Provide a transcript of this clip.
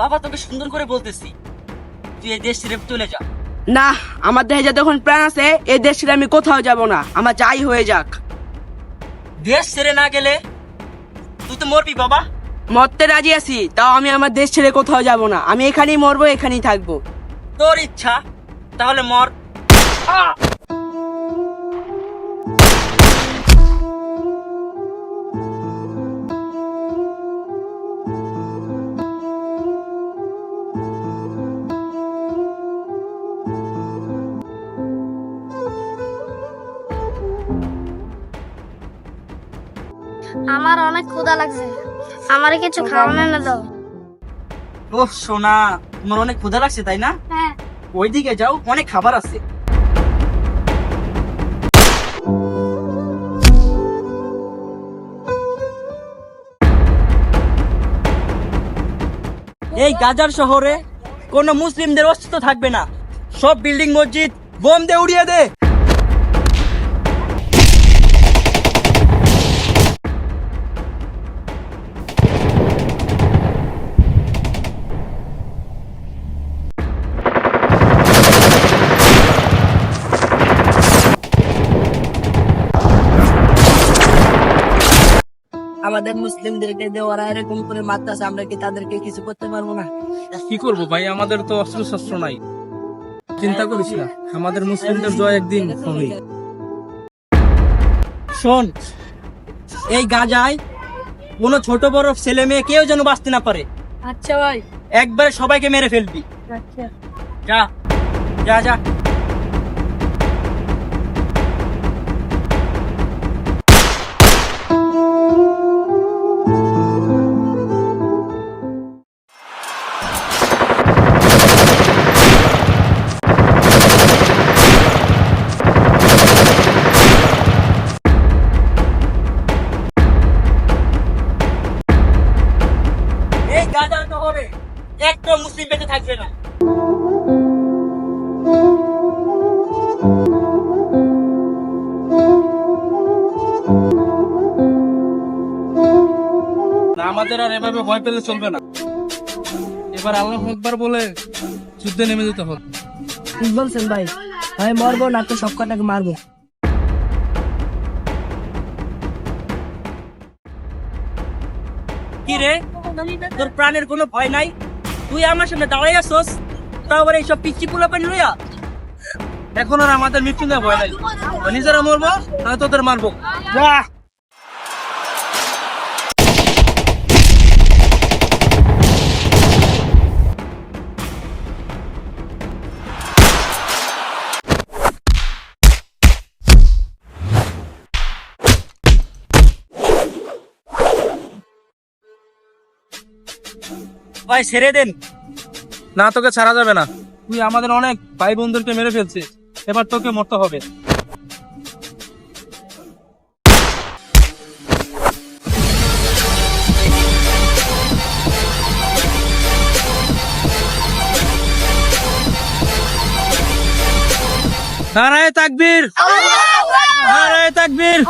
বাবা তোকে সুন্দর করে বলতেছি তুই এই দেশ ছেড়ে চলে যা। না আমার দেহে যতক্ষণ প্রাণ আছে এই দেশ ছেড়ে আমি কোথাও যাব না। আমার যাই হয়ে যাক। দেশ ছেড়ে না গেলে তুই তো মরবি বাবা। মরতে রাজি আছি তাও আমি আমার দেশ ছেড়ে কোথাও যাব না। আমি এখানেই মরবো এখানেই থাকব। তোর ইচ্ছা তাহলে মর। আমার অনেক ক্ষুধা লাগছে। আমারে কিছু খাওয়ানো না দাও। ও সোনা তোমার অনেক ক্ষুধা লাগছে তাই না? হ্যাঁ। ওইদিকে যাও অনেক খাবার আছে। এই গাজার শহরে কোনো মুসলিমদের অস্তিত্ব থাকবে না। সব বিল্ডিং মসজিদ বোম দিয়ে উড়িয়ে দে। আমাদের মুসলিমদেরকে যে ওরা এরকম করে মারতেছে আমরা কি তাদেরকে কিছু করতে পারব না? কি করব ভাই? আমাদের তো অস্ত্র শস্ত্র নাই। চিন্তা করিস না আমাদের মুসলিমদের জয় একদিন হবে শোন এই গাজায় কোনো ছোট বড় ছেলে মেয়ে কেউ যেন বাঁচতে না পারে। আচ্ছা ভাই। একবারে সবাইকে মেরে ফেলবি। আচ্ছা। যা যা যা। একটা মুসলিম বেঁচে থাকবে না। আমাদের আর এভাবে ভয় পেলে চলবে না। এবার আল্লাহ একবার বলে যুদ্ধে নেমে যেতে হবে। ঠিক বলছেন ভাই? হয় মরবো না তো সব কটাকে মারবো। কি রে? তোর প্রাণের কোনো ভয় নাই? তুই আমার সামনে দাঁড়াই আসছস তাও আবার এইসব পিচ্ছি পোলা পানি লইয়া? এখন আর আমাদের মৃত্যু নিয়ে ভয় ও নিজেরা মরবো নয়তো তোদের মারবো। যা। ভাই ছেড়ে দেন। না তোকে ছাড়া যাবে না। তুই আমাদের অনেক ভাই বোনদেরকে মেরে ফেলছিস। এবার তোকে মরতে হবে। নারায় তাকবীর! নারায় তাকবীর!